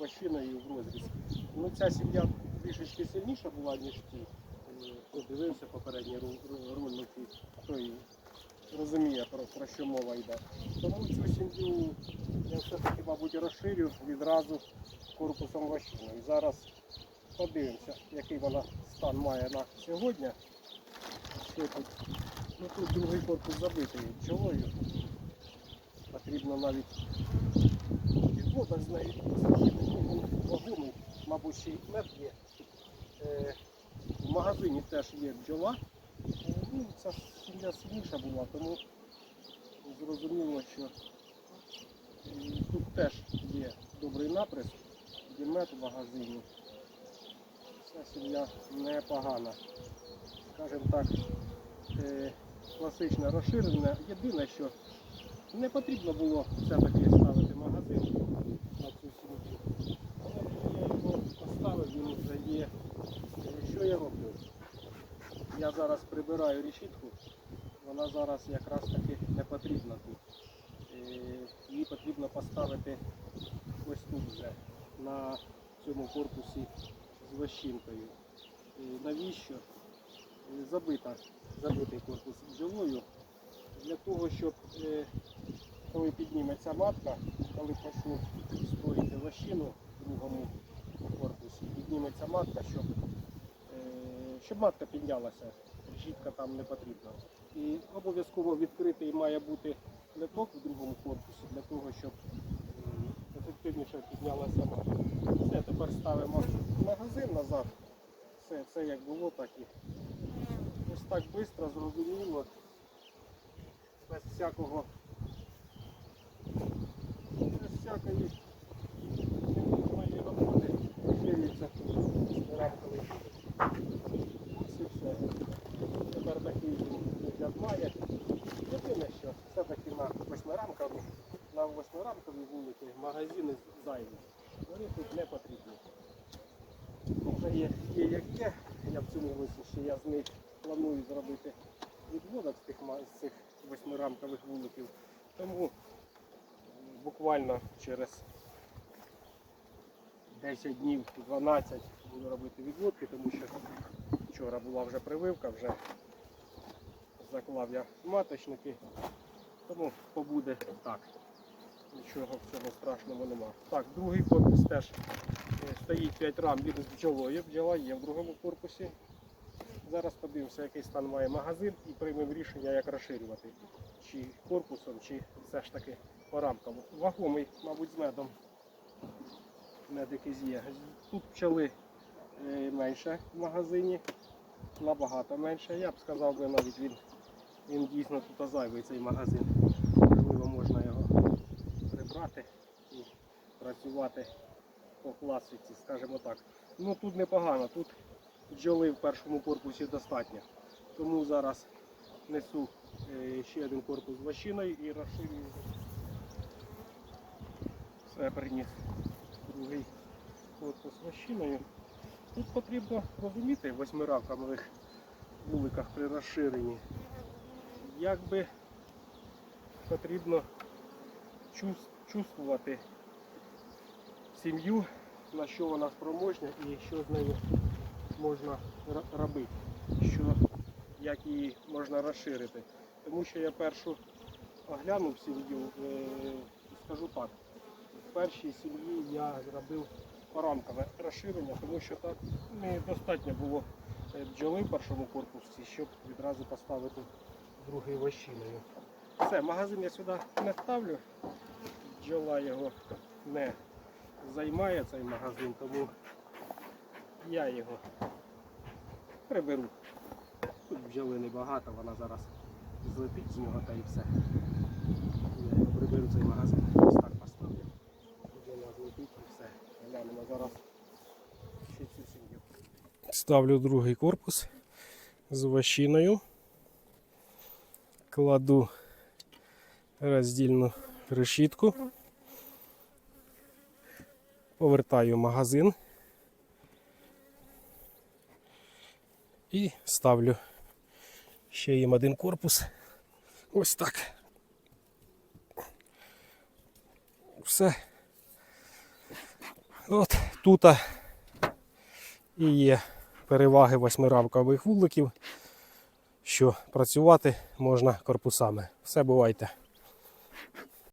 вощиною в розріз. Ну, ця сім'я трішечки сильніша була, ніж ті. Е, дивився попередні ру- ру- ролики, той розуміє, про, про що мова йде. Тому цю сім'ю я все-таки, мабуть, розширю відразу корпусом вощиною. І зараз подивимося, який вона стан має на сьогодні. Що тут? Ну тут другий корпус забитий бджолою. Потрібно навіть відводок з нею мабуть, ще й мед є. Е, в магазині теж є бджола. Ну, ця сім'я сильніша була, тому зрозуміло, що тут теж є добрий наприс, є мед в магазині. Ця сім'я непогана. Скажімо так, е, класичне розширене. Єдине, що не потрібно було все-таки ставити магазин на цю сім'ю. Але я його поставив, він вже є. Е, Що я роблю? Я зараз прибираю решітку, вона зараз якраз таки не потрібна тут. Е, Її потрібно поставити ось тут вже, на цьому корпусі з вощинкою. Е, Навіщо? Е, Забита, забитий корпус бджолою для того, щоб коли підніметься матка, коли почну створити вощину в другому корпусі, підніметься матка, щоб, щоб матка піднялася, решітка там не потрібна. І обов'язково відкритий має бути литок в другому корпусі для того, щоб ефективніше піднялася матка. Все, тепер ставимо магазин назад. Все, це як було, так і ось так швидко, зрозуміло, без всякого без всякої ненужної роботи шириться рамковий. Ось і все. Тепер такий вигляд має. Єдине, що все-таки на восьмирамкові, восьмирамкові вулики магазини зайві. Вони тут не потрібні. Вже є, є як. Я в цьому ще я з них планую зробити відводок з тих, з цих восьмирамкових вуликів. Тому буквально через 10 днів, 12 буду робити відводки, тому що вчора була вже прививка, вже заклав я маточники, тому побуде так. Нічого в цьому страшного нема. Так, другий корпус теж е, стоїть 5 рам від з бджолою. Бджола є в другому корпусі. Зараз подивимося, який стан має магазин і приймемо рішення, як розширювати. Чи корпусом, чи все ж таки по рамкам. Вагомий, мабуть, з медом. Мед якийсь є. Тут пчели е, менше в магазині, набагато менше. Я б сказав навіть він, він дійсно тут зайвий цей магазин. Прибрати і працювати по класиці, скажімо так. Ну тут непогано, тут бджоли в першому корпусі достатньо. Тому зараз несу е, ще один корпус з вощиною і розширюю. Все приніс другий корпус з вощиною. Тут потрібно розуміти в восьмирамкових вуликах при розширенні. Якби потрібно чувс- чувствувати сім'ю, на що вона спроможна і що з нею можна робити, що, як її можна розширити. Тому що я першу оглянув сім'ю, е, скажу так, в першій сім'ї я зробив порамкове розширення, тому що так недостатньо було е, бджоли в першому корпусі, щоб відразу поставити другий вощиною. Все, магазин я сюди не ставлю, бджола його не займає цей магазин, тому я його приберу. Тут бджоли небагато, вона зараз злетить з нього та і все. Я його приберу цей магазин. Ось так поставлю. Бджола злетить і все. Глянемо зараз ще цю сім'ю. Ставлю другий корпус з вощиною. Кладу роздільну решітку. Повертаю магазин і ставлю ще їм один корпус. Ось так. Все. От тут і є переваги восьмирамкових вуликів, що працювати можна корпусами. Все бувайте.